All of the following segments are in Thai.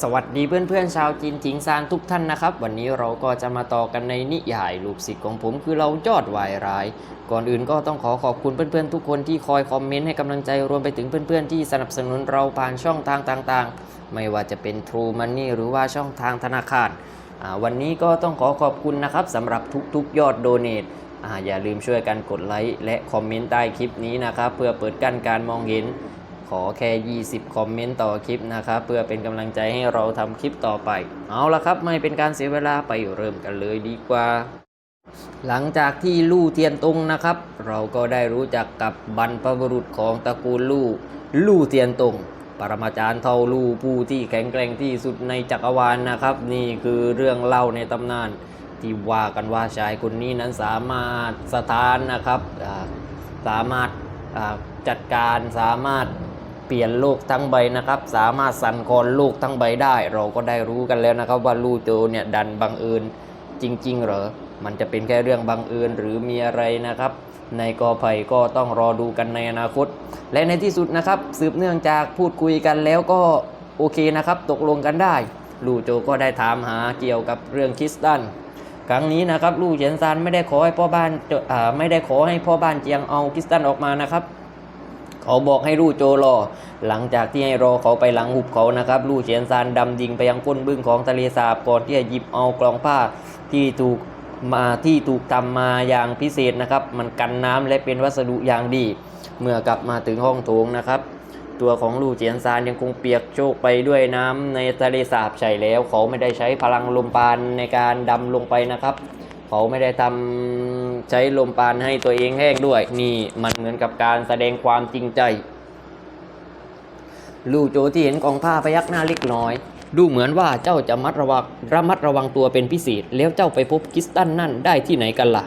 สวัสดีเพื่อนๆชาวจีนถิงซานทุกท่านนะครับ วันนี้เราก็จะมาต่อกันในนิยายลูกศิษย์ของผมคือเรายอดวายร้าย ก่อนอื่นก็ต้องขอขอบคุณเพื่อนๆทุกคนที่คอยคอมเมนต์ให้กำลังใจรวมไปถึงเพื่อนๆที่สนับสนุนเราผ่านช่องทางต่างๆ ไม่ว่าจะเป็น True Money หรือว่าช่องทางธนาคารวันนี้ก็ต้องขอขอบคุณนะครับสำหรับทุกๆ ยอดโดเนทอย่าลืมช่วยกันกดไลค์และคอมเมนต์ใต้คลิปนี้นะครับเพื่อเปิดกั้นการมองเห็น อแค่ 20 คอมเมนต์ต่อคลิปนะครับ เพื่อเป็นกำลังใจให้เราทำคลิปต่อไป เอาละครับ ไม่เป็นการเสียเวลาไปเริ่มกันเลยดีกว่า หลังจากที่ลู่เทียนตงนะครับ เราก็ได้รู้จักกับบรรพบุรุษของตระกูลลู่ลู่เทียนตงปรมาจารย์เท่าลู่ผู้ที่แข็งแกร่งที่สุดในจักรวาลนะครับ นี่คือเรื่องเล่าในตำนาน ที่ว่ากันว่าชายคนนี้นั้นสามารถสถานนะครับสามารถจัดการสามารถ ปลี่ยนโลกทั้งใบนะครับ สามารถสั่นคลอนโลกทั้งใบได้ เราก็ได้รู้กันแล้วนะครับ ว่าลู่โจเนี่ยดันบังเอิญจริง ๆ เหรอ มันจะเป็นแค่เรื่องบังเอิญหรือมีอะไรนะครับ ในกอไผ่ก็ต้องรอดูกันในอนาคต และในที่สุดนะครับ สืบเนื่องจากพูดคุยกันแล้วก็โอเคนะครับ ตกลงกันได้ ลู่โจก็ได้ถามหาเกี่ยวกับเรื่องคริสตันครั้งนี้นะครับลู่เฉียนซานไม่ได้ขอให้พ่อบ้านไม่ได้ขอให้พ่อบ้านเจียงเอาคริสตันออกมานะครับ เขาบอกให้ลู่โจรอ หลังจากที่ให้รอเขาไปหลังหุบเขานะครับลู่เฉียนซานดำดิ่งไปยังก้นบึ้งของทะเลสาบก่อนที่จะหยิบเอากล่องผ้าที่ถูกมาที่ถูกทำมาอย่างพิเศษนะครับ มันกันน้ำและเป็นวัสดุอย่างดี เมื่อกลับมาถึงห้องโถงนะครับ ตัวของลู่เจียนซานยังคงเปียกโชกไปด้วยน้ำในทะเลสาบใช่แล้ว เขาไม่ได้ใช้พลังลมปานในการดำลงไปนะครับ เขาไม่ได้ทำ ใช้ลมปานให้ตัวเองแห้งด้วย นี่มันเหมือนกับการแสดงความจริงใจ ลู่โจที่เห็นกองผ้าพยักหน้าเล็กน้อย ดูเหมือนว่าเจ้าจะมัดระวังระมัดระวังตัวเป็นพิเศษ แล้วเจ้าไปพบคิสตันนั่นได้ที่ไหนกันล่ะ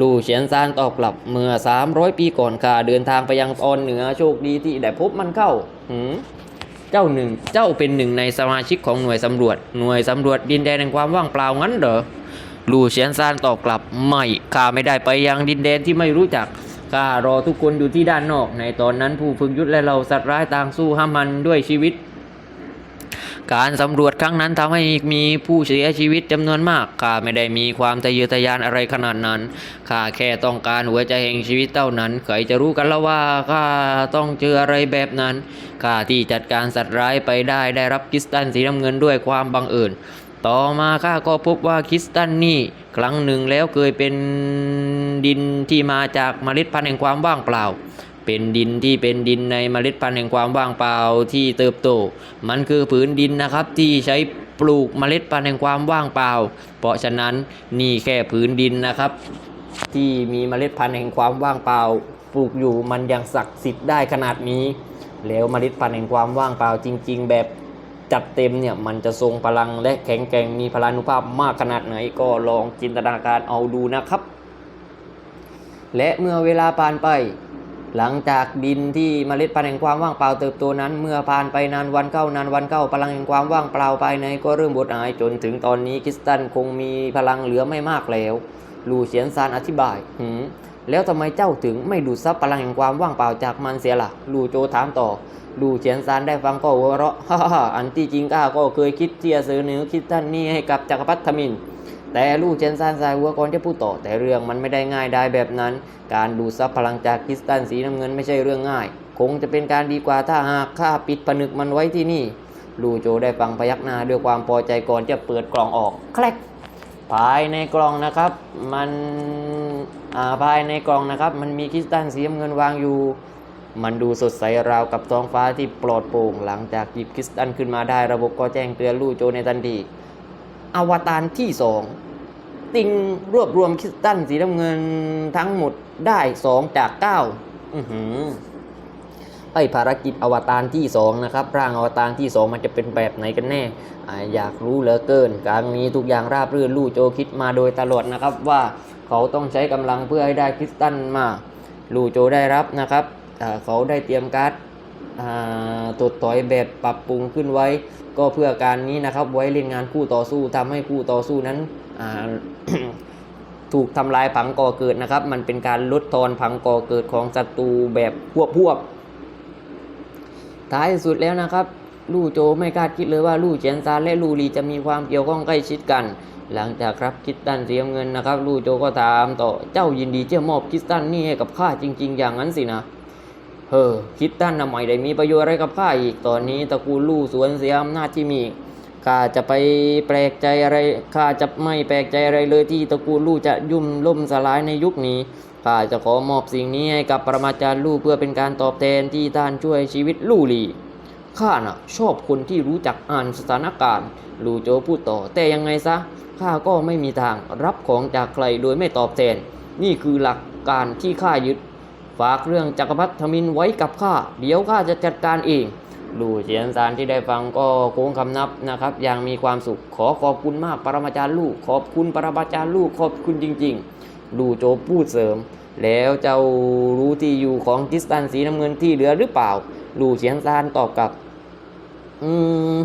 ลู่เฉียนซานตอบกลับเมื่อ 300 ปีก่อนข้าเดินทางไปยังตอนเหนือโชคดีที่ได้พบมันเข้าหืมเจ้าหนึ่ง เจ้าเป็นหนึ่งในสมาชิกของหน่วยสำรวจ หน่วยสำรวจดินแดนแห่งความว่างเปล่างั้นเหรอ ลู่เฉียนซานตอบกลับไม่ข้าไม่ได้ไปยังดินแดนที่ไม่รู้จักข้ารอทุกคนอยู่ที่ด้านนอก ในตอนนั้นผู้ฝึกยุทธและเราสัตว์ร้ายต่างสู้ห้ามันด้วยชีวิต การสำรวจครั้งนั้นทำให้มีผู้เสียชีวิตจำนวนมากข้าไม่ได้มีความทะเยอทะยานอะไรขนาดนั้นข้าแค่ต้องการหัวใจแห่งชีวิตเท่านั้นใครจะรู้กันแล้วว่าข้าต้องเจออะไรแบบนั้นข้าที่จัดการสัตว์ร้ายไปได้ได้รับคริสตันสีน้ำเงินด้วยความบังเอิญ ต่อมาข้าก็พบว่าคริสตันนี่ครั้งหนึ่งแล้วเคยเป็นดินที่มาจากเมล็ดพันธุ์แห่งความว่างเปล่า เป็นดินที่เป็นดินในเมล็ดพันธุ์แห่งความว่างเปล่าที่เติบโต มันคือผืนดินนะครับที่ใช้ปลูกเมล็ดพันธุ์แห่งความว่างเปล่า เพราะฉะนั้นนี่แค่ผืนดินนะครับ ที่มีเมล็ดพันธุ์แห่งความว่างเปล่า ปลูกอยู่มันยังศักดิ์สิทธิ์ได้ขนาดนี้ แล้วเมล็ดพันธุ์แห่งความว่างเปล่าจริง ๆ แบบ จัดเต็มเนี่ยมันจะทรงพลังและแข็งแกร่งมีพลานุภาพมากขนาดไหนก็ลองจินตนาการเอาดูนะครับ และเมื่อเวลาผ่านไป หลังจากดินที่เมล็ดพันธุ์แห่งความว่างเปล่าเติบโตนั้น เมื่อผ่านไปนานวันเข้านานวันเข้าพลังแห่งความว่างเปล่าภายในก็เริ่มบดหายจนถึงตอนนี้คริสตันคงมีพลังเหลือไม่มากแล้วลูเฉียนซานอธิบายหืมแล้วทำไมเจ้าถึงไม่ดูดซับพลังแห่งความว่างเปล่าจากมันเสียล่ะลูโจถามต่อ ลูเฉียนซานได้ฟังก็หัวเราะฮ่าฮ่าอันที่จริงข้าก็เคยคิดที่จะเสนอคริสตันนี่ให้กับจักรพรรดิทมิน แต่ลูกเจนซานสายหัวก่อนจะพูดต่อ แต่เรื่องมันไม่ได้ง่ายได้แบบนั้น การดูดซับพลังจากคริสตันสีน้ำเงินไม่ใช่เรื่องง่าย คงจะเป็นการดีกว่าถ้าหากข้าปิดผนึกมันไว้ที่นี่ ลูโจได้ฟังพยักหน้าด้วยความพอใจก่อนจะเปิดกล่องออก แคลกภายในกล่องนะครับ มันอ่าภายในกล่องนะครับ มันมีคริสตันสีน้ำเงินวางอยู่ มันดูสดใสราวกับท้องฟ้าที่ปลอดโปร่งหลังจากหยิบคริสตันขึ้นมาได้ระบบก็แจ้งเตือนลู่โจในทันทีอวตารที่สองติงรวบรวมคริสตันสีน้ำเงินทั้งหมดได้สองจากเก้าอือหือไอภารกิจอวตารที่สองนะครับ ร่างอวตารที่สองมันจะเป็นแบบไหนกันแน่ออยากรู้เหลือเกินครั้งนี้ทุกอย่างราบรื่นลู่โจคิดมาโดยตลอดนะครับว่าเขาต้องใช้กำลังเพื่อให้ได้คริสตันมาลู่โจได้รับนะครับ เขาได้เตรียมการ์ดอ่าตดถอยแบบปรับปรุงขึ้นไว้ ก็เพื่อการนี้นะครับไว้เล่นงานคู่ต่อสู้ทำให้คู่ต่อสู้นั้นถูกทำลายผังก่อเกิดนะครับ มันเป็นการลดทอนผังก่อเกิดของศัตรูแบบพวกพวกท้ายสุดแล้วนะครับลู่โจไม่คาดคิดเลยว่าลู่เฉียนซานและลู่ลีจะมีความเกี่ยวข้องใกล้ชิดกัน หลังจากครับคิดตันเสียเงินนะครับลู่โจก็ถามต่อเจ้ายินดีจะมอบคิดตันนี่ให้กับข้าจริง ๆ อย่างนั้นสินะ เฮ้อคิดตันนะไม่ได้มีประโยชน์อะไรกับข้าอีกตอนนี้ตระกูลลู่สวนเสียอำนาจที่มีข้าจะไปแปลกใจอะไรข้าจะไม่แปลกใจอะไรเลยที่ตระกูลลู่จะยุ่มล่มสลายในยุคนี้ข้าจะขอมอบสิ่งนี้ให้กับประมาจารย์ลู่เพื่อเป็นการตอบแทนที่ท่านช่วยชีวิตลู่ลีข้าน่ะชอบคนที่รู้จักอ่านสถานการณ์ลู่โจพูดต่อ แต่ยังไงซะข้าก็ไม่มีทางรับของจากใครโดยไม่ตอบแทน นี่คือหลักการที่ข้ายึด ฝากเรื่องจักรพรรดิธมินไว้กับข้า เดี๋ยวข้าจะจัดการเองลูเฉียนซานที่ได้ฟังก็โค้งคำนับนะครับ อย่างมีความสุข ขอขอบคุณมากปรมาจารย์ลูก ขอบคุณปรมาจารย์ลูก ขอบคุณจริงๆลูโจพูดเสริม แล้วเจ้ารู้ที่อยู่ของกิสตันสีน้ำเงินที่เหลือหรือเปล่า ลูเฉียนซานตอบกลับ อืม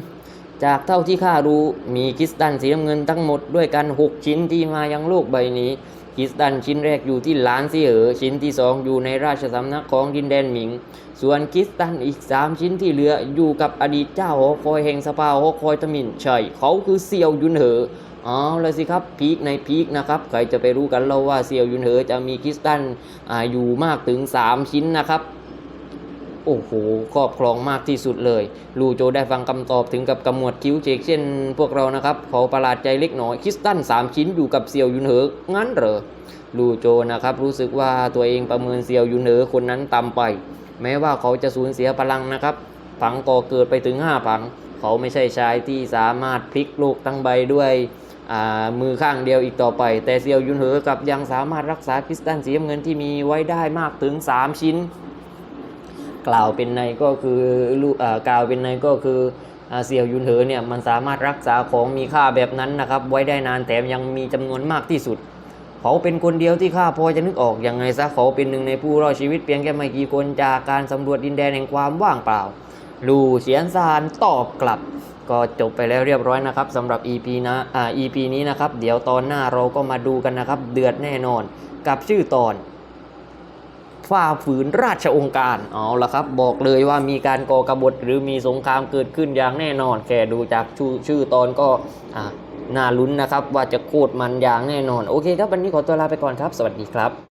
จากเท่าที่ข้ารู้มีคริสตัลสีน้ำเงินทั้งหมดด้วยกัน 6 ชิ้นที่มายังโลกใบนี้ คริสตันชิ้นแรกอยู่ที่หลานซีเอ๋อชิ้นที่สองอยู่ในราชสำนักของดินแดนหมิง ส่วนคริสตันอีกสามชิ้นที่เหลืออยู่กับอดีตเจ้าหอคอยแห่งสภาหอคอยตมินใช่เขาคือเซียวยุนเหออ๋อเลยสิครับพีคในพีคนะครับใครจะไปรู้กันเราว่าเซียวยุนเหอจะมีคริสตันออยู่มากถึง 3 ชิ้นนะครับ โอ้โหครอบครองมากที่สุดเลย ลูโจได้ฟังคำตอบถึงกับกำมวดคิ้วเชกเช่น พวกเรานะครับเขาประหลาดใจเล็กน้อยคริสตัน3ชิ้นอยู่กับเซียวยุนเหองั้นเหรอลูโจนะครับรู้สึกว่าตัวเองประเมินเซียวยุนเหอคนนั้นต่ำไป แม้ว่าเขาจะสูญเสียพลังนะครับผังก่อเกิดไปถึง5ผัง เขาไม่ใช่ชายที่สามารถพลิกโลกทั้งใบด้วยมือข้างเดียวอีกต่อไป แต่เซียวยุนเหอกับยังสามารถรักษาคริสตันสีน้ำเงินที่มีไว้ได้มากถึง 3 ชิ้น กล่าวเป็นในก็คือลูกอ่ากล่าวเป็นในก็คือเสี่ยวยุนเหอเนี่ยมันสามารถรักษาของมีค่าแบบนั้นนะครับไว้ได้นานแถมยังมีจำนวนมากที่สุด เขาเป็นคนเดียวที่ข้าพอจะนึกออกยังไงซะเขาเป็นหนึ่งในผู้รอดชีวิตเพียงแค่ไม่กี่คนจากการสำรวจดินแดนแห่งความว่างเปล่า ลูเฉียนซานตอบกลับ ก็จบไปแล้วเรียบร้อยนะครับสำหรับ EP นะอ่า EP นี้นะครับ เดี๋ยวตอนหน้าเราก็มาดูกันนะครับ เดือดแน่นอน กับชื่อตอน ฝ่าฝืนราชองค์การเอาละครับ บอกเลยว่ามีการก่อกบฏหรือมีสงครามเกิดขึ้นอย่างแน่นอน แค่ดูจากชื่อชื่อตอนก็น่าลุ้นนะครับ ว่าจะโคตรมันอย่างแน่นอน โอเคครับ วันนี้ขอตัวลาไปก่อนครับ สวัสดีครับ